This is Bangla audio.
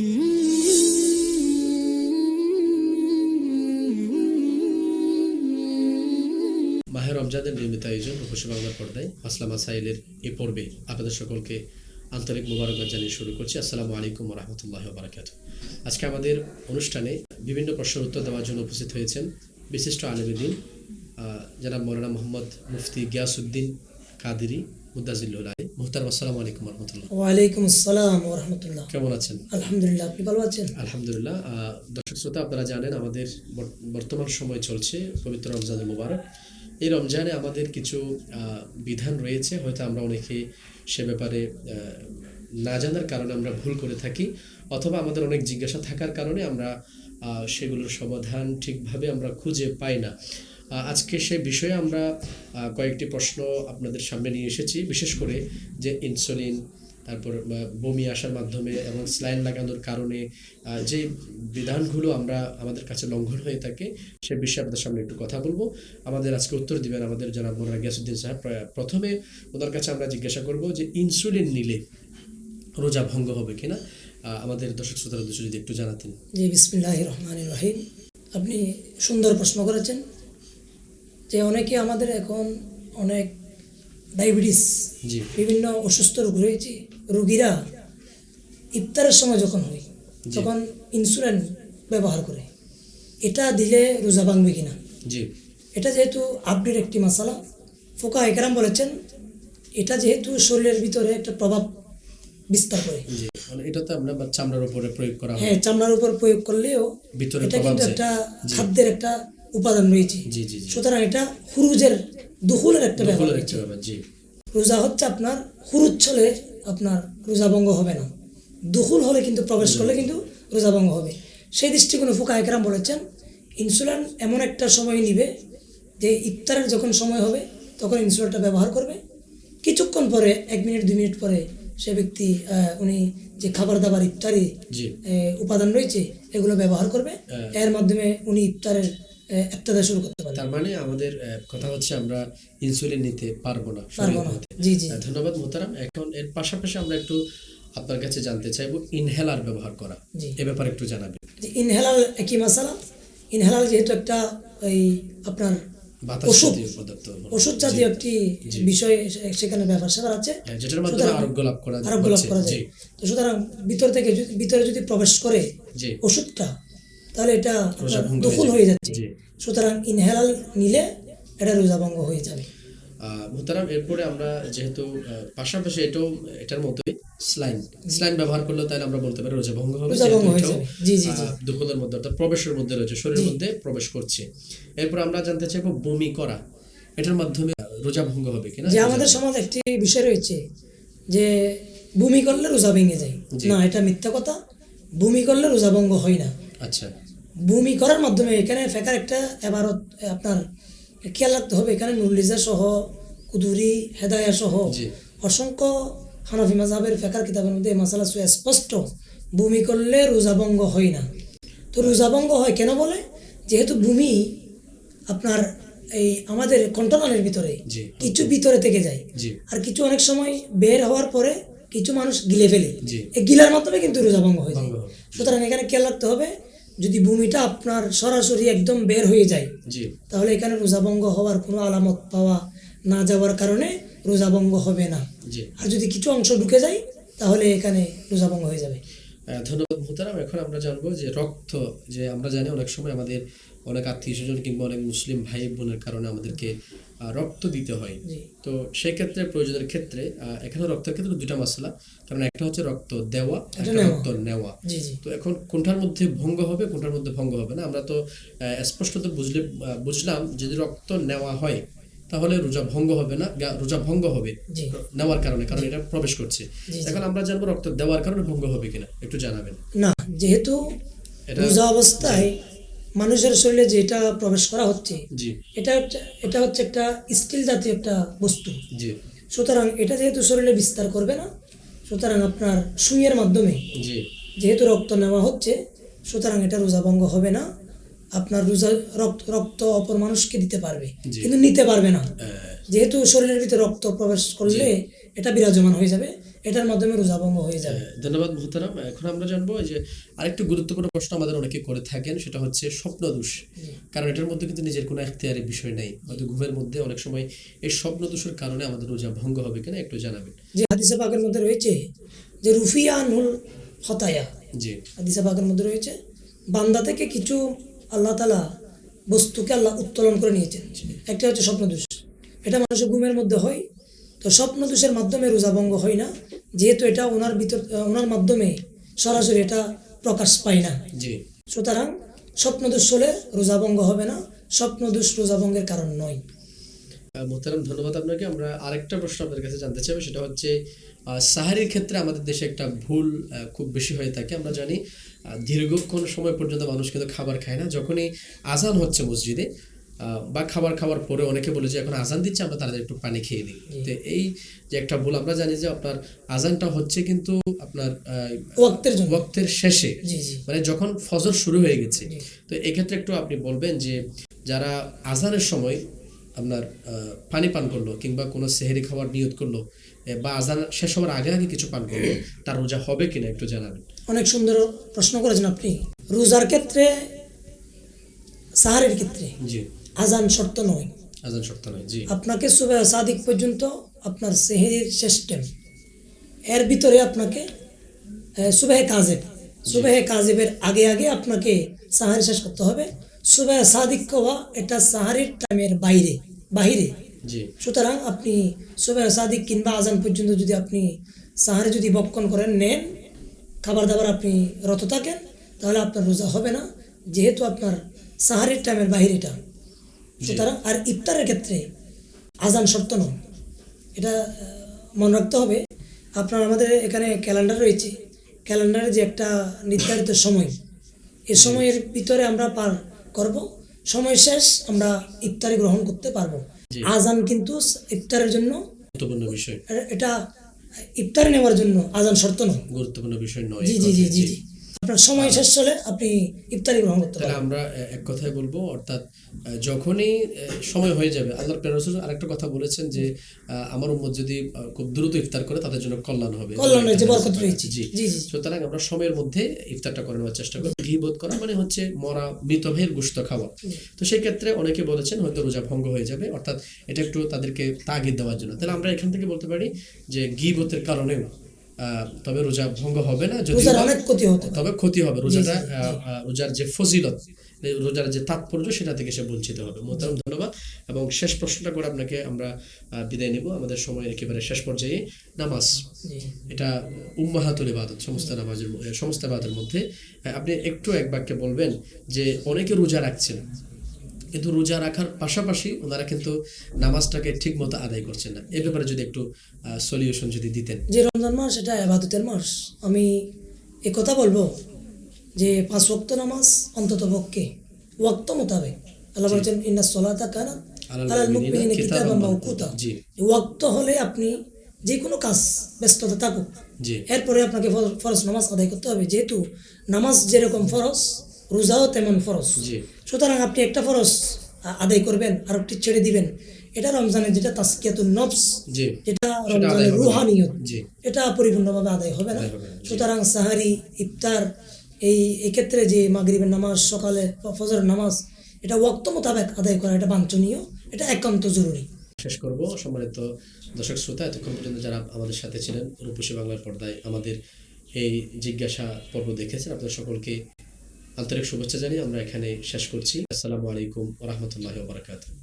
মাহের রমজানের নিয়মিত আয়োজন রূপসী বাংলা পর্দায় মাসলা মাসাইলের এ পর্বে আপনাদের সকলকে আন্তরিক মুবারকবাদ জানিয়ে শুরু করছি। আসসালামু আলাইকুম রহমতুল্লাহ বারাকাত আজকে আমাদের অনুষ্ঠানে বিভিন্ন প্রশ্নের উত্তর দেওয়ার জন্য উপস্থিত হয়েছেন বিশিষ্ট আলমদিন জনাব মৌলানা মোহাম্মদ মুফতি গিয়াসুদ্দিন কাদিরি মুদাজিল্লুল আলী মুহতার আসসালামু আলাইকুম রহমতুল্লাহ ওয়ালাইকুম আসসালাম রহমতুল্লাহ কেমন আছেন? আলহামদুলিল্লাহ আপনি ভালো আছেন? আলহামদুলিল্লাহ দর্শক শ্রোতা আপনারা জানেন আমাদের বর্তমান সময় চলছে পবিত্র রমজানের মুবারক। এই রমজানে আমাদের কিছু আহ, বিধান রয়েছে হয়তো আমরা অনেকে সে ব্যাপারে না জানার কারণে আমরা ভুল করে থাকি অথবা আমাদের অনেক জিজ্ঞাসা থাকার কারণে আমরা সেগুলোর সমাধান ঠিকভাবে আমরা খুঁজে পাই না। আজকে সে বিষয়ে আমরা কয়েকটি প্রশ্ন আপনাদের সামনে নিয়ে এসেছি। বিশেষ করে যে ইনসুলিন তারপর বমি আসার মাধ্যমে এবং স্লাইন লাগানোর কারণে যে বিধানগুলো আমরা আমাদের কাছে লঙ্ঘন হয়ে থাকে, সে বিষয়ে আপনাদের সামনে একটু কথা বলব। আমাদের আজকে উত্তর দিবেন আমাদের জনাব মোরানা গিয়াসুদ্দিন সাহেব। প্রা- প্রথমে ওনার কাছে আমরা জিজ্ঞাসা করব যে ইনসুলিন নিলে রোজা ভঙ্গ হবে কিনা? আমাদের দর্শক শ্রোতার উদ্দেশ্যে যদি একটু জানাতেন। জি বিসমিল্লাহ রহমান রহিম। আপনি সুন্দর প্রশ্ন করেছেন। যে অনেকে আমাদের এখন অনেক ডায়াবেটিস বিভিন্ন অসুস্থ রোগ রয়েছে রোগীরা ইফতারের সময় যখন হয় তখন ইনসুলিন ব্যবহার করে। এটা দিলে রোজা ভাঙবে কিনা? জি। এটা যেহেতু আপডেট একটি মশালা ফোকা একরাম বলেছেন এটা যেহেতু শরীরের ভিতরে একটা প্রভাব বিস্তার করে। মানে এটা তো আমরা চামড়ার উপরে প্রয়োগ করা হ্যাঁ। চামড়ার উপর প্রয়োগ করলেও ভিতরে এটা কিন্তু একটা খাদ্যের একটা উপাদান রয়েছে। সুতরাং এটা হুরুজের দুহুলের একটা ব্যাপার রয়েছে রোজা হচ্ছে আপনার হুরুজ চলে আপনার রোজা ভঙ্গ হবে না। দুহুল হলে কিন্তু প্রবেশ করলে কিন্তু রোজা ভঙ্গ হবে। সেই দৃষ্টিকোণে ফুকা একরাম বলেছেন ইনসুলিন এমন একটা সময় নিবে যে ইফতারের যখন সময় হবে তখন ইনসুলিনটা ব্যবহার করবে। কিছুক্ষণ পরে এক মিনিট দুই মিনিট পরে সে ব্যক্তি উনি যে খাবার দাবার ইফতারি উপাদান রয়েছে এগুলো ব্যবহার করবে। হ্যাঁ। এর মাধ্যমে উনি ইফতারের একটা শুরু করতে পারবে। তার মানে আমাদের কথা হচ্ছে আমরা ইনসুলিন নিতে পারব না পারব না। জি জি। ধন্যবাদ এখন এর পাশাপাশি আমরা একটু আপনার কাছে জানতে চাইব ইনহেলার ব্যবহার করা। এ ব্যাপারে একটু জানাবেন। যে ইনহেলাল একই মশালা। ইনহেলাল যেহেতু একটা এই আপনার ওষুধ। জাতীয় ওষুধ জাতীয় একটি বিষয় সেখানে আছে। হ্যাঁ, যেটার মাধ্যমে আরোগ্য লাভ করা আরোগ্য লাভ করা যায়। তো সুতরাং ভিতর থেকে যদি ভিতরে যদি প্রবেশ করে ওষুধটা তাহলে এটা রোজা ভঙ্গ দখল হয়ে যাচ্ছে। সুতরাং ইনহেলাল নিলে এটা রোজাভঙ্গ হয়ে যাবে। আহ, মোহতারাম এরপরে আমরা যেহেতু পাশাপাশি এটাও এটার মতোই স্লাইন। স্লাইন ব্যবহার করলে তাহলে আমরা বলতে পারি রোজা ভঙ্গ হবে রোজা হয়ে মধ্যে অর্থাৎ প্রবেশের মধ্যে রয়েছে শরীরের মধ্যে প্রবেশ করছে। এরপর আমরা জানতে চাইব বমি করা এটার মাধ্যমে রোজা ভঙ্গ হবে কিনা? যে আমাদের সমাজ একটি বিষয় রয়েছে যে ভূমি করলে রোজা ভেঙে যায়। না এটা মিথ্যা কথা। ভূমি করলে রোজা ভঙ্গ হয় না। আচ্ছা। ভূমি করার মাধ্যমে এখানে ফেকার একটা এবারত আপনার খেয়াল রাখতে হবে এখানে নুরলিজা সহ কুদুরি হেদায়া সহ অসংখ্য হানাফি মাজাবের ফেকার কিতাবের মধ্যে এই মশালা স্পষ্ট। ভূমি করলে রোজাভঙ্গ হয় না। তো রোজাভঙ্গ হয় কেন বলে? যেহেতু ভূমি আপনার এই আমাদের কন্ট্রোলের ভিতরে কিছু ভিতরে থেকে যায়। আর কিছু অনেক সময় বের হওয়ার পরে কিছু মানুষ গিলে ফেলে। এই গিলার মাধ্যমে কিন্তু রোজাভঙ্গ হয়ে যায়। সুতরাং এখানে খেয়াল রাখতে হবে যদি ভূমিটা আপনার সরাসরি একদম বের হয়ে যায় তাহলে এখানে রোজাভঙ্গ হওয়ার কোনো আলামত পাওয়া না যাওয়ার কারণে রোজাভঙ্গ হবে না। আর যদি কিছু অংশ ঢুকে যায় তাহলে এখানে রোজাভঙ্গ হয়ে যাবে। ধন্যবাদ মোহতারাম। এখন আমরা জানব যে রক্ত যে আমরা জানি অনেক সময় আমাদের অনেক আত্মীয় স্বজন কিংবা অনেক মুসলিম ভাই বোনের কারণে আমাদেরকে রক্ত দিতে হয়। তো সেই ক্ষেত্রে প্রয়োজনের ক্ষেত্রে এখানে রক্তের ক্ষেত্রে দুটা মশলা কারণ একটা হচ্ছে রক্ত দেওয়া একটা রক্ত নেওয়া। তো এখন কোনটার মধ্যে ভঙ্গ হবে কোনটার মধ্যে ভঙ্গ হবে না? আমরা তো স্পষ্টত বুঝলে বুঝলাম যদি রক্ত নেওয়া হয় তাহলে রোজা ভঙ্গ হবে না রোজা ভঙ্গ হবে নেওয়ার কারণে কারণ এটা প্রবেশ করছে। এখন আমরা জানব রক্ত দেওয়ার কারণে ভঙ্গ হবে কিনা? একটু জানাবেন। না যেহেতু রোজা অবস্থায় মানুষের শরীরে যেটা প্রবেশ করা হচ্ছে এটা হচ্ছে- এটা হচ্ছে একটা স্টিল জাতীয় একটা বস্তু। সুতরাং এটা যেহেতু শরীরে বিস্তার করবে না সুতরাং আপনার সুইয়ের মাধ্যমে যেহেতু রক্ত নেওয়া হচ্ছে সুতরাং এটা রোজাভঙ্গ হবে না। আপনার রোজা রক্ত রক্ত অপর মানুষকে দিতে পারবে কিন্তু নিতে পারবে না। যেহেতু শরীরের ভিতরে রক্ত প্রবেশ করলে এটা বিরাজমান হয়ে যাবে এটার মাধ্যমে রোজা ভঙ্গ হয়ে যাবে। ধন্যবাদ মোহতারাম। এখন আমরা জানব যে আরেকটু গুরুত্বপূর্ণ প্রশ্ন আমাদের অনেকে করে থাকেন সেটা হচ্ছে স্বপ্ন দোষ কারণ এটার মধ্যে কিন্তু নিজের কোনো এখতিয়ারি বিষয় নাই। হয়তো ঘুমের মধ্যে অনেক সময় এই স্বপ্ন দোষের কারণে আমাদের রোজা ভঙ্গ হবে কিনা একটু জানাবেন। যে হাদিসে পাকের মধ্যে রয়েছে যে রুফিয়ানুল হতায়া জি। হাদিসে পাকের মধ্যে রয়েছে বান্দা থেকে কিছু আল্লাহ তালা বস্তুকে আল্লাহ উত্তোলন করে নিয়েছেন। একটা হচ্ছে স্বপ্নদোষ। এটা মানুষের ঘুমের মধ্যে হয়। তো স্বপ্নদোষের মাধ্যমে রোজা ভঙ্গ হয় না। যেহেতু এটা ওনার ভিতর ওনার মাধ্যমে সরাসরি এটা প্রকাশ পায় না। সুতরাং স্বপ্নদোষ হলে রোজা ভঙ্গ হবে না। স্বপ্নদোষ রোজা ভঙ্গের কারণ নয়। মোহতারাম ধন্যবাদ আপনাকে। আমরা আরেকটা প্রশ্ন আপনার কাছে জানতে চাই সেটা হচ্ছে সাহারির ক্ষেত্রে আমাদের দেশে একটা ভুল খুব বেশি হয়ে থাকে। আমরা জানি দীর্ঘক্ষণ সময় পর্যন্ত মানুষ কিন্তু খাবার খায় না। যখনই আজান হচ্ছে মসজিদে বা খাবার খাওয়ার পরে অনেকে বলে যে এখন আজান দিচ্ছে আমরা তাদের একটু পানি খেয়ে নিই। তো এই যে একটা ভুল আমরা জানি যে আপনার আজানটা হচ্ছে কিন্তু আপনার ওয়াক্তের ওয়াক্তের শেষে। মানে যখন ফজর শুরু হয়ে গেছে তো এক্ষেত্রে একটু আপনি বলবেন যে যারা আজানের সময় আপনার পানি পান করল কিংবা কোনো সেহেরি খাওয়ার নিয়ত করল বা আজান শেষ হওয়ার আগে আগে কিছু পান করল তার রোজা হবে কিনা একটু জানাবেন। অনেক সুন্দর প্রশ্ন করেছেন আপনি। রোজার ক্ষেত্রে সাহারের ক্ষেত্রে জি। আজান শর্ত নয়। আজান শর্ত নয় জি। আপনাকে সুবে সাদিক পর্যন্ত আপনার সেহেরির সিস্টেম এর ভিতরে আপনাকে সুবেহে কাজেব। সুবেহে কাজেবের আগে আগে আপনাকে সাহারি শেষ করতে হবে। সুবেহ সাদিক কওয়া এটা সাহারির টাইমের বাইরে। বাহিরে। সুতরাং আপনি সুবেহ সাদিক কিংবা আজান পর্যন্ত যদি আপনি সাহারে যদি বক্ষণ করেন নেন খাবার দাবার আপনি রত থাকেন তাহলে আপনার রোজা হবে না যেহেতু আপনার সাহারের টাইমের বাহিরেটা। সুতরাং আর ইফতারের ক্ষেত্রে আজান শর্ত নয়। এটা মনে রাখতে হবে। আপনার আমাদের এখানে ক্যালেন্ডার রয়েছে। ক্যালেন্ডারে যে একটা নির্ধারিত সময় এ সময়ের ভিতরে আমরা পার করব। সময় শেষ আমরা ইফতারি গ্রহণ করতে পারব। আজান কিন্তু ইফতারের জন্য গুরুত্বপূর্ণ বিষয়। এটা ইফতারি নেওয়ার জন্য আজান শর্ত নয়। গুরুত্বপূর্ণ বিষয় নয়। জি জি জি। জি জি। আপনার সময় শেষ হলে আপনি ইফতারি গ্রহণ করতে পারবেন আমরা এক কথায় বলব অর্থাৎ যখনই সময় হয়ে যাবে আল্লাহ প্রেরসুল আরেকটা কথা বলেছেন যে আমার উম্মত যদি খুব দ্রুত ইফতার করে তাদের জন্য কল্যাণ হবে। কল্যাণের যে বরকত রয়েছে জি। জি সুতরাং আমরা সময়ের মধ্যে ইফতারটা করে নেওয়ার চেষ্টা করি ঘিবোধ করা মানে হচ্ছে মরা মৃত ভাইয়ের গোস্ত খাওয়া। তো সেই ক্ষেত্রে অনেকে বলেছেন হয়তো রোজা ভঙ্গ হয়ে যাবে অর্থাৎ এটা একটু তাদেরকে তাগিদ দেওয়ার জন্য। তাহলে আমরা এখান থেকে বলতে পারি যে গিবোতের কারণে আহ, তবে রোজা ভঙ্গ হবে না যদি অনেক ক্ষতি হতে তবে ক্ষতি হবে। রোজাটা রোজার যে ফজিলত রোজার যে তাৎপর্য সেটা থেকে সে বঞ্চিত হবে। মোহতারাম ধন্যবাদ। এবং শেষ প্রশ্নটা করে আপনাকে আমরা বিদায় নেব। আমাদের সময় একেবারে শেষ পর্যায়ে। নামাজ এটা উম্মাহাতুল ইবাদত সমস্ত নামাজের সমস্ত ইবাদতের মধ্যে। আপনি একটু এক বাক্যে বলবেন যে অনেকে রোজা রাখছেন। কিন্তু রোজা রাখার পাশাপাশি ওনারা কিন্তু নামাজটাকে ঠিক মতো আদায় করছেন না। এ ব্যাপারে যদি একটু সলিউশন যদি দিতেন। যে রমজান মাস এটা আবাদতের মাস। আমি এ কথা বলব যে পাঁচ ওয়াক্ত নামাজ অন্তত পক্ষে ওয়াক্ত মোতাবেক। আল্লাহ বলেছেন ইন্না সলাতা কানা আলাল মুমিনিনা কিতাবান মাওকুতা। ওয়াক্ত হলে আপনি যে কোনো কাজ ব্যস্ততা থাকুক। জি। এরপরে আপনাকে ফর- ফরজ নামাজ আদায় করতে হবে। যেহেতু নামাজ যেরকম ফরজ রোজাও তেমন ফরজ। জি। সুতরাং আপনি একটা ফরজ আদায় করবেন আর একটি ছেড়ে দিবেন। এটা রমজানের যেটা তাস্কিয়াতুন নফস জি। যেটা রমজানের রুহানিয়ত জি। এটা পরিপূর্ণভাবে আদায় হবে না। সুতরাং সাহারি ইফতার এই এক্ষেত্রে যে মাগরিবের নামাজ সকালে ফ- ফজরের নামাজ এটা ওয়াক্ত মোতাবেক আদায় করা এটা বাঞ্ছনীয় এটা একান্ত জরুরি। শেষ করব। সম্মানিত দর্শক শ্রোতা এতক্ষণ পর্যন্ত যারা আমাদের সাথে ছিলেন রূপসী বাংলার পর্দায় আমাদের এই জিজ্ঞাসা পর্ব দেখেছেন। আপনাদের সকলকে আন্তরিক শুভেচ্ছা জানিয়ে আমরা এখানে শেষ করছি। আসসালামু আলাইকুম ওরহমতুল্লাহ বারাকাত